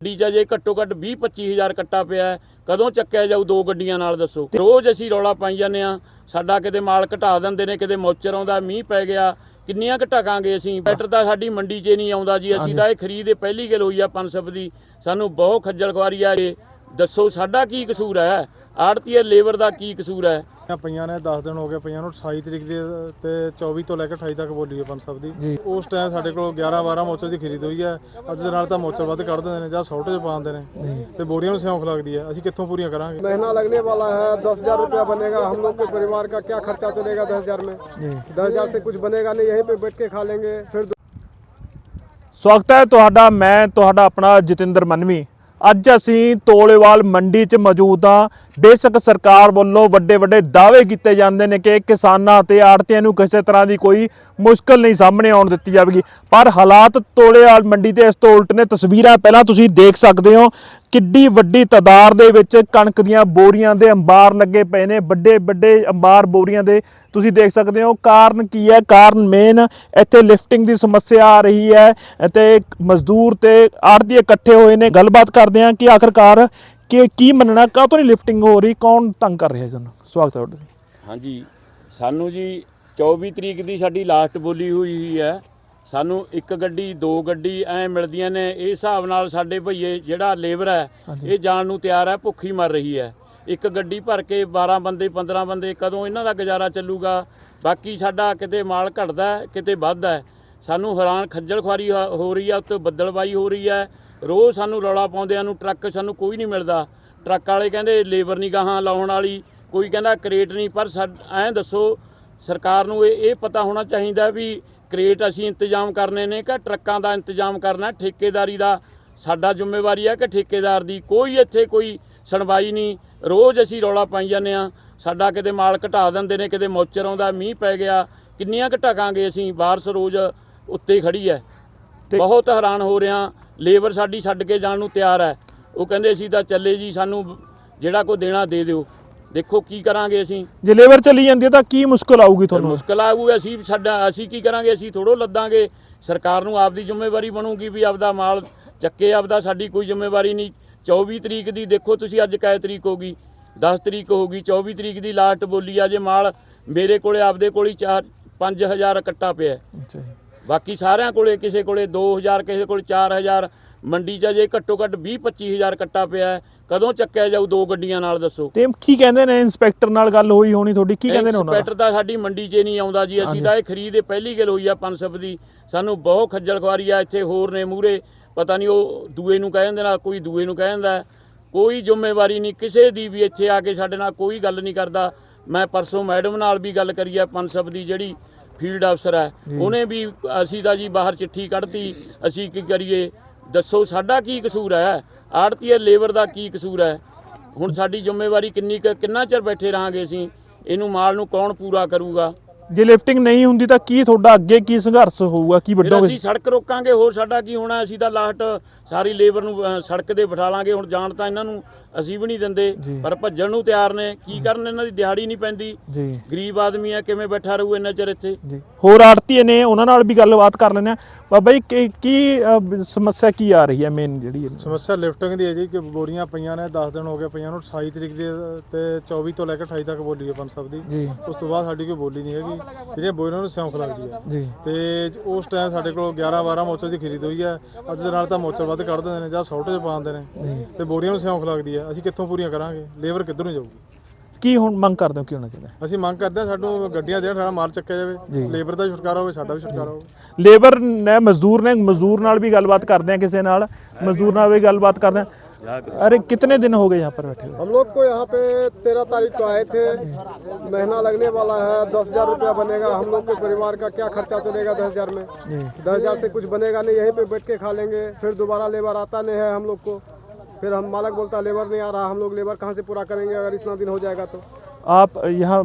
ਗੱਡੀ 'ਚ ਜੇ ਘੱਟੋ ਘੱਟ 20 25000 ਕੱਟਾ ਪਿਆ ਕਦੋਂ ਚੱਕਿਆ ਜਾਊ ਦੋ ਗੱਡੀਆਂ ਨਾਲ ਦੱਸੋ? ਰੋਜ਼ ਅਸੀਂ ਰੌਲਾ ਪਾਈ ਜਾਂਦੇ ਆ ਸਾਡਾ ਕਿਤੇ ਮਾਲ ਘਟਾ ਦਿੰਦੇ ਨੇ, ਕਿਤੇ ਮੌਚਰ ਆਉਂਦਾ, ਮੀਂਹ ਪੈ ਗਿਆ। ਕਿੰਨੀਆਂ ਘਟਾਕਾਂਗੇ ਅਸੀਂ? ਬੈਟਰ ਤਾਂ ਸਾਡੀ ਮੰਡੀ 'ਚ ਨਹੀਂ ਆਉਂਦਾ ਜੀ। ਅਸੀਂ ਤਾਂ ਇਹ ਖਰੀਦ ਪਹਿਲੀ ਗੱਲ ਹੋਈ ਆ ਪਨਸਪ ਦੀ। ਸਾਨੂੰ ਬਹੁਤ ਖੱਜਲ ਖੁਆਰੀ ਆ ਇਹ। ਦੱਸੋ ਸਾਡਾ ਕੀ ਕਸੂਰ ਹੈ ਆੜਤੀਏ ਲੇਬਰ ਦਾ ਕੀ ਕਸੂਰ ਹੈ ਆ ਪਈਆਂ ਨੇ 10 ਦਿਨ ਹੋ ਗਏ ਪਈਆਂ ਨੂੰ 28 ਤਰੀਕ ਦੀ ਤੇ 24 ਤੋਂ ਲੈ ਕੇ 28 ਤੱਕ ਬੋਲੀ ਹੈ ਪੰਜ ਸਭ ਦੀ ਜੀ। ਉਸ ਟਾਈਮ ਸਾਡੇ ਕੋਲ 11 12 ਮੋਚਰ ਦੀ ਖਰੀਦ ਹੋਈ ਹੈ ਅੱਜ ਦੇ ਨਾਲ ਤਾਂ ਮੋਚਰ ਵੱਧ ਕੱਢ ਦਿੰਦੇ ਨੇ ਜਾਂ ਸੌਟੇ ਚ ਪਾਉਂਦੇ ਨੇ ਤੇ ਬੋਰੀਆਂ ਨੂੰ ਸਿਉਂਖ ਲੱਗਦੀ ਹੈ ਅਸੀਂ ਕਿੱਥੋਂ ਪੂਰੀਆਂ ਕਰਾਂਗੇ महीना लगने वाला है दस हजार रुपया बनेगा हम लोग के परिवार का क्या खर्चा चलेगा दस हजार में दस हजार से कुछ बनेगा नहीं यहीं पे बैठ के खा लेंगे फिर ਸਵਾਗਤ ਹੈ ਤੁਹਾਡਾ ਮੈਂ ਤੁਹਾਡਾ ਆਪਣਾ ਜਤਿੰਦਰ ਮਨਵੀ ਅੱਜ ਅਸੀਂ ਤੋਲੇਵਾਲ ਮੰਡੀ 'ਚ ਮੌਜੂਦ ਹਾਂ। ਬੇਸ਼ੱਕ ਸਰਕਾਰ ਵੱਲੋਂ ਵੱਡੇ ਵੱਡੇ ਦਾਅਵੇ ਕੀਤੇ ਜਾਂਦੇ ਨੇ ਕਿ ਕਿਸਾਨਾਂ ਤੇ ਆੜਤੀਆਂ ਨੂੰ ਕਿਸੇ ਤਰ੍ਹਾਂ ਦੀ ਕੋਈ ਮੁਸ਼ਕਲ ਨਹੀਂ ਸਾਹਮਣੇ ਆਉਣ ਦਿੱਤੀ ਜਾਵੇਗੀ। ਪਰ ਹਾਲਾਤ ਤੋਲੇਵਾਲ ਮੰਡੀ ਦੇ ਇਸ ਤੋਂ ਉਲਟ ਨੇ। ਤਸਵੀਰਾਂ ਪਹਿਲਾਂ ਤੁਸੀਂ ਦੇਖ ਸਕਦੇ ਹੋ ਕਿੱਡੀ ਵੱਡੀ ਤਾਦਾਦ ਦੇ ਵਿੱਚ ਕਣਕ ਦੀਆਂ ਬੋਰੀਆਂ ਦੇ ਅੰਬਾਰ ਲੱਗੇ ਪਏ ਨੇ, ਵੱਡੇ ਵੱਡੇ ਅੰਬਾਰ ਬੋਰੀਆਂ ਦੇ। ਤੁਸੀਂ ਦੇਖ ਸਕਦੇ ਹੋ, ਕਾਰਨ ਕੀ ਹੈ? ਕਾਰਨ ਮੇਨ ਇੱਥੇ ਲਿਫਟਿੰਗ ਦੀ ਸਮੱਸਿਆ ਆ ਰਹੀ ਹੈ ਤੇ ਮਜ਼ਦੂਰ ਤੇ ਆੜਤੀ ਇਕੱਠੇ ਹੋਏ ਨੇ। ਗੱਲਬਾਤ ਕਰਦੇ ਹਾਂ ਕਿ ਆਖਰਕਾਰ ਕਿ ਕੀ ਮੰਨਣਾ ਕਾਹ ਤੋਂ ਨਹੀਂ ਲਿਫਟਿੰਗ ਹੋ ਰਹੀ, ਕੌਣ ਤੰਗ ਕਰ ਰਿਹਾ ਸਾਨੂੰ? ਸਵਾਗਤ ਹੈ ਤੁਹਾਡਾ। ਜੀ ਹਾਂਜੀ, ਸਾਨੂੰ ਜੀ 24 ਤਰੀਕ ਦੀ ਸਾਡੀ ਲਾਸਟ ਬੋਲੀ ਹੋਈ ਹੋਈ ਹੈ। ਸਾਨੂੰ ਇੱਕ ਗੱਡੀ ਦੋ ਗੱਡੀ ਐ ਮਿਲਦੀਆਂ ਨੇ। ਇਹ ਹਿਸਾਬ ਨਾਲ ਸਾਡੇ ਭਈਏ ਜਿਹੜਾ ਲੇਬਰ ਹੈ ਇਹ ਜਾਣ ਨੂੰ ਤਿਆਰ ਹੈ ਭੁੱਖੀ ਮਰ ਰਹੀ ਹੈ। ਇੱਕ ਗੱਡੀ ਭਰ ਕੇ 12 ਬੰਦੇ 15 ਬੰਦੇ ਕਦੋਂ ਇਹਨਾਂ ਦਾ ਗੁਜ਼ਾਰਾ ਚੱਲੂਗਾ? ਬਾਕੀ ਸਾਡਾ ਕਿਤੇ ਮਾਲ ਘਟਦਾ ਕਿਤੇ ਵੱਧਦਾ। ਸਾਨੂੰ ਹੈਰਾਨ ਖੱਜਲ ਖੁਆਰੀ ਹੋ ਹੋ ਰਹੀ ਹੈ ਉੱਤੇ ਬੱਦਲਬਾਈ ਹੋ ਰਹੀ ਹੈ। ਰੋਜ਼ ਸਾਨੂੰ ਰੌਲਾ ਪਾਉਂਦਿਆਂ ਨੂੰ ਟਰੱਕ ਸਾਨੂੰ ਕੋਈ ਨਹੀਂ ਮਿਲਦਾ। ਟਰੱਕ ਵਾਲੇ ਕਹਿੰਦੇ ਲੇਬਰ ਨਹੀਂ ਗਾਹਾਂ ਲਾਉਣ ਵਾਲੀ ਕੋਈ ਕਹਿੰਦਾ ਕਰੇਟ ਨਹੀਂ ਪਰ ਐਂ ਦੱਸੋ ਸਰਕਾਰ ਨੂੰ ਇਹ ਇਹ ਪਤਾ ਹੋਣਾ ਚਾਹੀਦਾ ਵੀ ਕਰੇਟ ਅਸੀਂ ਇੰਤਜ਼ਾਮ ਕਰਨੇ ਨੇ ਕਿ ਟਰੱਕਾਂ ਦਾ ਇੰਤਜ਼ਾਮ ਕਰਨਾ ਠੇਕੇਦਾਰੀ ਦਾ ਸਾਡਾ ਜ਼ਿੰਮੇਵਾਰੀ ਹੈ ਕਿ ਠੇਕੇਦਾਰ ਦੀ ਕੋਈ ਇੱਥੇ ਕੋਈ ਸੁਣਵਾਈ ਨਹੀਂ। ਰੋਜ਼ ਅਸੀਂ ਰੌਲਾ ਪਾਈ ਜਾਂਦੇ ਆ ਸਾਡਾ ਕਿਤੇ ਮਾਲ ਘਟਾ ਦਿੰਦੇ ਨੇ ਕਿਤੇ ਮੌਚਰ ਆਉਂਦਾ ਮੀਂਹ ਪੈ ਗਿਆ ਕਿੰਨੀਆਂ ਘਟਾਕਾਂਗੇ ਅਸੀਂ? ਬਾਰਸ ਰੋਜ਼ ਉੱਤੇ ਖੜੀ ਹੈ। ਬਹੁਤ ਹੈਰਾਨ ਹੋ ਰਿਹਾ। ਲੇਬਰ ਸਾਡੀ ਛੱਡ ਕੇ ਜਾਣ ਨੂੰ ਤਿਆਰ ਹੈ। ਉਹ ਕਹਿੰਦੇ ਅਸੀਂ ਤਾਂ ਚੱਲੇ ਜੀ ਸਾਨੂੰ ਜਿਹੜਾ ਕੋ ਦੇਣਾ ਦੇ ਦਿਓ। ਦੇਖੋ ਕੀ ਕਰਾਂਗੇ ਅਸੀਂ। ਜੇ ਲੇਬਰ ਚਲੀ ਜਾਂਦੀ ਹੈ ਤਾਂ ਕੀ ਮੁਸ਼ਕਲ ਆਊਗੀ ਤੁਹਾਨੂੰ? ਮੁਸ਼ਕਲ ਆਊ ਅਸੀਂ ਸਾਡਾ ਅਸੀਂ ਕੀ ਕਰਾਂਗੇ? ਅਸੀਂ ਥੋੜੋ ਲੱਦਾਂਗੇ। ਸਰਕਾਰ ਨੂੰ ਆਪਦੀ ਜ਼ਿੰਮੇਵਾਰੀ ਬਣੂਗੀ ਵੀ ਆਪਦਾ ਮਾਲ ਚੱਕੇ ਆਪਦਾ ਸਾਡੀ ਕੋਈ ਜ਼ਿੰਮੇਵਾਰੀ ਨਹੀਂ। 24 ਤਰੀਕ ਦੀ ਦੇਖੋ ਤੁਸੀਂ ਅੱਜ ਕੈ ਤਰੀਕ ਹੋਗੀ 10 ਤਰੀਕ ਹੋਗੀ 24 ਤਰੀਕ ਦੀ ਲਾਸਟ ਬੋਲੀ ਆ ਜੇ ਮਾਲ ਮੇਰੇ ਕੋਲੇ ਆਪਦੇ ਕੋਲ ਹੀ 4 5000 ਕੱਟਾ ਪਿਆ। ਹੈ। ਬਾਕੀ ਸਾਰਿਆਂ ਕੋਲੇ ਕਿਸੇ ਕੋਲੇ 2000 ਕਿਸੇ ਕੋਲੇ 4000 ਮੰਡੀ 'ਚ ਜੇ ਘੱਟੋ ਘੱਟ 20 25000 ਕੱਟਾ ਪਿਆ ਹੈ। ਕਦੋਂ ਚੱਕਿਆ ਜਾਊ ਦੋ ਗੱਡੀਆਂ ਨਾਲ ਦੱਸੋ? ਤੇ ਕੀ ਕਹਿੰਦੇ ਨੇ ਇੰਸਪੈਕਟਰ ਨਾਲ ਗੱਲ ਹੋਈ ਹੋਣੀ ਤੁਹਾਡੀ? ਕੀ ਕਹਿੰਦੇ ਨੇ ਉਹਨਾਂ ਇੰਸਪੈਕਟਰ ਤਾਂ ਸਾਡੀ ਮੰਡੀ 'ਚ ਨਹੀਂ ਆਉਂਦਾ ਜੀ। ਅਸੀਂ ਤਾਂ ਇਹ ਖਰੀਦ ਇਹ ਪਹਿਲੀ ਗੱਲ ਹੋਈ ਆ ਪਨਸਪ ਦੀ। ਸਾਨੂੰ ਬਹੁਤ ਖੱਜਲ ਖੁਆਰੀ ਆ ਇੱਥੇ ਹੋਰ ਨੇ ਮੂਰੇ ਪਤਾ ਨਹੀਂ ਉਹ ਦੂਏ ਨੂੰ ਕਹਿ ਜਾਂਦੇ ਨਾ ਕੋਈ ਦੂਏ ਨੂੰ ਕਹਿ ਹੈ। ਕੋਈ ਜ਼ਿੰਮੇਵਾਰੀ ਨਹੀਂ ਕਿਸੇ ਦੀ ਵੀ ਇੱਥੇ ਆ ਕੇ ਸਾਡੇ ਨਾਲ ਕੋਈ ਗੱਲ ਨਹੀਂ ਕਰਦਾ। ਮੈਂ ਪਰਸੋਂ ਮੈਡਮ ਨਾਲ ਵੀ ਗੱਲ ਕਰੀ ਆ ਪਨਸਪ ਦੀ ਜਿਹੜੀ ਫੀਲਡ ਅਫਸਰ ਹੈ। ਉਹਨੇ ਵੀ ਅਸੀਂ ਤਾਂ ਜੀ ਬਾਹਰ ਚਿੱਠੀ ਕੱਢਤੀ ਅਸੀਂ ਕੀ ਕਰੀਏ? ਦੱਸੋ ਸਾਡਾ ਕੀ ਕਸੂਰ ਹੈ? ਆੜਤੀਏ ਲੇਬਰ ਦਾ ਕੀ ਕਸੂਰ ਹੈ? ਹੁਣ ਸਾਡੀ ਜ਼ਿੰਮੇਵਾਰੀ ਕਿੰਨੀ ਕੁ- ਕਿੰਨਾ ਚਿਰ ਬੈਠੇ ਰਹਾਂਗੇ ਅਸੀਂ? ਇਹਨੂੰ ਮਾਲ ਨੂੰ ਕੌਣ ਪੂਰਾ ਕਰੂਗਾ? ਜੇ ਲਿਫਟਿੰਗ ਨਹੀਂ ਹੁੰਦੀ ਤਾਂ ਕੀ ਤੁਹਾਡਾ ਅੱਗੇ ਕੀ ਸੰਘਰਸ਼ ਹੋਊਗਾ? ਕੀ ਫਿਰ ਵੱਡੋਗੇ ਅਸੀਂ ਸੜਕ ਰੋਕਾਂਗੇ ਹੋਰ ਸਾਡਾ ਕੀ ਹੋਣਾ? ਅਸੀਂ ਤਾਂ ਲਾਸਟ ਸਾਰੀ ਲੇਬਰ ਨੂੰ ਅ, ਸੜਕ ਤੇ ਬਿਠਾ ਲਾਂਗੇ। ਹੁਣ ਜਾਣ ਤਾਂ ਇਹਨਾਂ ਨੂੰ ਅਸੀਂ ਵੀ ਨਹੀਂ ਦਿੰਦੇ ਜੀ। ਪਰ ਭੱਜਣ ਨੂੰ ਤਿਆਰ ਨੇ। ਕੀ ਕਰਨ ਇਹਨਾਂ ਦੀ ਦਿਹਾੜੀ ਨਹੀਂ ਪੈਂਦੀ? ਜੀ। ਗਰੀਬ ਆਦਮੀ ਆ ਕਿਵੇਂ ਬੈਠਾ ਰਹੂ ਇੰਨਾ ਚਿਰ ਇੱਥੇ? ਜੀ। ਹੋਰ ਆੜਤੀਏ ਨੇ ਉਹਨਾਂ ਨਾਲ ਵੀ ਗੱਲਬਾਤ ਕਰ ਲੈਂਦੇ ਆ। ਬਾਬਾ ਜੀ ਕੀ- ਕੀ ਅਹ, ਸਮੱਸਿਆ ਕੀ ਆ ਰਹੀ ਹੈ ਮੇਨ ਜਿਹੜੀ ਹੈ? ਸਮੱਸਿਆ ਲਿਫਟਿੰਗ ਦੀ ਹੈ ਜੀ ਕਿ ਬੋਰੀਆਂ ਪਈਆਂ ਨੇ 10 ਦਿਨ ਹੋ ਗਏ ਪਈਆਂ ਨੂੰ। 28 ਤਰੀਕ ਦੀ ਤੇ 24 ਤੋਂ ਲੈ ਕੇ 28 ਤੱਕ ਬੋਲੀ ਹੈ ਪੰਜ ਸਭ ਦੀ। ਜੀ। ਉਸ ਤੋਂ ਬਾਅਦ ਸਾਡੀ ਕੋਈ ਬੋਲੀ ਨਹੀਂ ਹੈਗੀ। ਜਿਹੜੀਆਂ ਬੋਰੀਆਂ ਨੂੰ ਸਿਉਂਖ ਲੱਗਦੀ ਹੈ ਜੀ। ਤੇ ਉਸ ਟਾਈਮ ਸਾਡੇ ਕੋਲ 11 12 ਮੋਚਰ ਦੀ ਖਰੀਦ ਹੋਈ ਹੈ ਅੱਜ ਦੇ ਨਾਲ ਤਾਂ ਮੋਚਰ ਵੱਧ ਕੱਢ ਦਿੰਦੇ ਨੇ ਜਾਂ ਸੌਟੇ ਚ ਪਾਉਂਦੇ ਨੇ। ਤੇ ਬੋਰੀਆਂ ਨੂੰ ਸਿਉਂਖ ਲੱਗਦੀ ਹੈ ਅਸੀਂ ਕਿੱਥੋਂ ਪੂਰੀਆਂ ਕਰਾਂਗੇ? ਲੇਬਰ ਕਿੱਧਰੋਂ ਜਾਊਗੀ? ਕੀ ਹੁਣ ਮੰਗ ਕਰਦੇ ਹੋ ਕੀ ਹੋਣਾ ਚਾਹੀਦਾ? ਅਸੀਂ ਮੰਗ ਕਰਦੇ ਹਾਂ ਸਾਨੂੰ ਗੱਡੀਆਂ ਦੇਣ ਸਾਡਾ ਮਾਲ ਚੱਕਿਆ ਜਾਵੇ। ਲੇਬਰ ਦਾ ਛੁਟਕਾਰਾ ਹੋਵੇ ਸਾਡਾ ਵੀ ਛੁਟਕਾਰਾ ਹੋਵੇ। ਲੇਬਰ ਨੇ ਮਜ਼ਦੂਰ ਨੇ ਮਜ਼ਦੂਰ ਨਾਲ ਵੀ ਗੱਲਬਾਤ ਕਰਦੇ ਆ ਕਿਸੇ ਨਾਲ। ਮਜ਼ਦੂਰ ਨਾਲ ਵੀ ਗੱਲਬਾਤ ਕਰਦੇ ਆ। अरे कितने दिन हो गए यहाँ पर बैठे हम लोग को यहाँ पे तेरह तारीख को आए थे। महीना लगने वाला है दस हज़ार रुपया बनेगा। हम लोग के परिवार का क्या खर्चा चलेगा दस हज़ार में? दस हज़ार से कुछ बनेगा नहीं यहीं पे बैठ के खा लेंगे। फिर दोबारा लेबर आता नहीं है हम लोग को। फिर हम मालक बोलता लेबर नहीं आ रहा हम लोग लेबर कहाँ से पूरा करेंगे? अगर इतना दिन हो जाएगा तो। आप यहाँ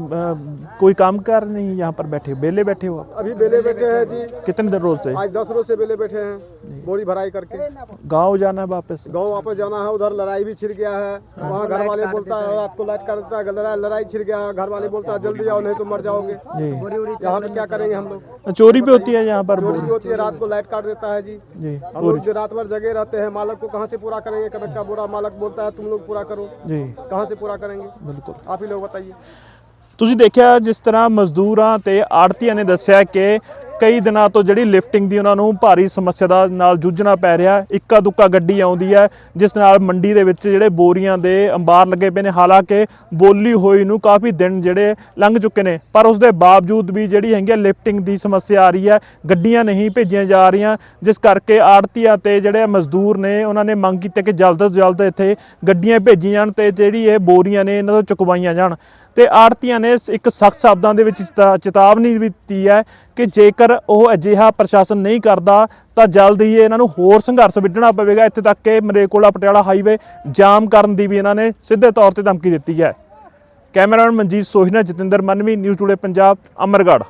कोई काम कर नहीं यहाँ पर बैठे बेले बैठे हो आप? अभी बेले बैठे हैं जी। कितने देर रोज से? आज दस रोज से बेले बैठे हैं बोरी भराई करके। गाँव जाना है वापस? गाँव वापस जाना है उधर लड़ाई भी छिड़ गया है। वहाँ घर वाले बोलता है रात को लाइट कर देता है लड़ाई लड़ाई छिड़ गया है। घर वाले बोलता है जल्दी आओ नहीं तो मर जाओगे। यहाँ पे क्या करेंगे हम लोग? चोरी भी होती है यहाँ पर चोरी भी होती है रात को लाइट काट देता है जी। जी हम लोग जो रात भर जगे रहते हैं मालक को कहाँ से पूरा करेंगे? कनक का बोरा मालक बोलता है तुम लोग पूरा करो। जी। कहाँ से पूरा करेंगे? बिल्कुल। आप ही लोग बताइए। ਤੁਸੀਂ ਦੇਖਿਆ ਜਿਸ ਤਰ੍ਹਾਂ ਮਜ਼ਦੂਰਾਂ ਤੇ ਆੜਤੀਆਂ ਨੇ ਦੱਸਿਆ ਕਿ ਕਈ ਦਿਨਾਂ ਤੋਂ ਜਿਹੜੀ ਲਿਫਟਿੰਗ ਦੀ ਉਹਨਾਂ ਨੂੰ ਭਾਰੀ ਸਮੱਸਿਆ ਦਾ ਨਾਲ ਜੂਝਣਾ ਪੈ ਰਿਹਾ ਇੱਕਾ ਦੁੱਕਾ ਗੱਡੀ ਆਉਂਦੀ ਹੈ, ਜਿਸ ਨਾਲ ਮੰਡੀ ਦੇ ਵਿੱਚ ਜਿਹੜੇ ਬੋਰੀਆਂ ਦੇ ਅੰਬਾਰ ਲੱਗੇ ਪਏ ਨੇ, ਹਾਲਾਂਕਿ ਬੋਲੀ ਹੋਈ ਨੂੰ ਕਾਫੀ ਦਿਨ ਜਿਹੜੇ ਲੰਘ ਚੁੱਕੇ ਨੇ, ਪਰ ਉਸ ਦੇ ਬਾਵਜੂਦ ਵੀ ਜਿਹੜੀ ਹੈਗੀ ਹੈ ਲਿਫਟਿੰਗ ਦੀ ਸਮੱਸਿਆ ਆ ਰਹੀ ਹੈ, ਗੱਡੀਆਂ ਨਹੀਂ ਭੇਜੀਆਂ ਜਾ ਰਹੀਆਂ, ਜਿਸ ਕਰਕੇ ਆੜਤੀਆਂ ਤੇ ਜਿਹੜੇ ਮਜ਼ਦੂਰ ਨੇ, ਉਹਨਾਂ ਨੇ ਮੰਗ ਕੀਤੀ ਕਿ ਜਲਦ ਤੋਂ ਜਲਦ ਇੱਥੇ ਗੱਡੀਆਂ ਭੇਜੀਆਂ ਜਾਣ ਤੇ ਜਿਹੜੀ ਇਹ ਬੋਰੀਆਂ ਨੇ, ਇਹਨਾਂ ਤੋਂ ਚੁਕਵਾਈਆਂ ਜਾਣ। ਤੇ ਆੜਤੀਆਂ ਨੇ ਇੱਕ ਸਖਤ ਸ਼ਬਦਾਂ ਦੇ ਵਿੱਚ ਚੇਤਾ- ਚੇਤਾਵਨੀ ਵੀ ਦਿੱਤੀ ਹੈ ਕਿ ਜੇਕਰ ਉਹ ਅਜਿਹਾ ਪ੍ਰਸ਼ਾਸਨ ਨਹੀਂ ਕਰਦਾ, ਤਾਂ ਜਲਦ ਹੀ ਇਹਨਾਂ ਨੂੰ ਹੋਰ ਸੰਘਰਸ਼ ਵਿੱਢਣਾ ਪਵੇਗਾ। ਇੱਥੇ ਤੱਕ ਕਿ ਮਰੇਕੋਲਾ ਪਟਿਆਲਾ ਹਾਈਵੇ ਜਾਮ ਕਰਨ ਦੀ ਵੀ ਇਹਨਾਂ ਨੇ ਸਿੱਧੇ ਤੌਰ ਤੇ ਧਮਕੀ ਦਿੱਤੀ ਹੈ। Cameraman Manjit Sohi Jatinder Manvi, news today Punjab, Amargarh.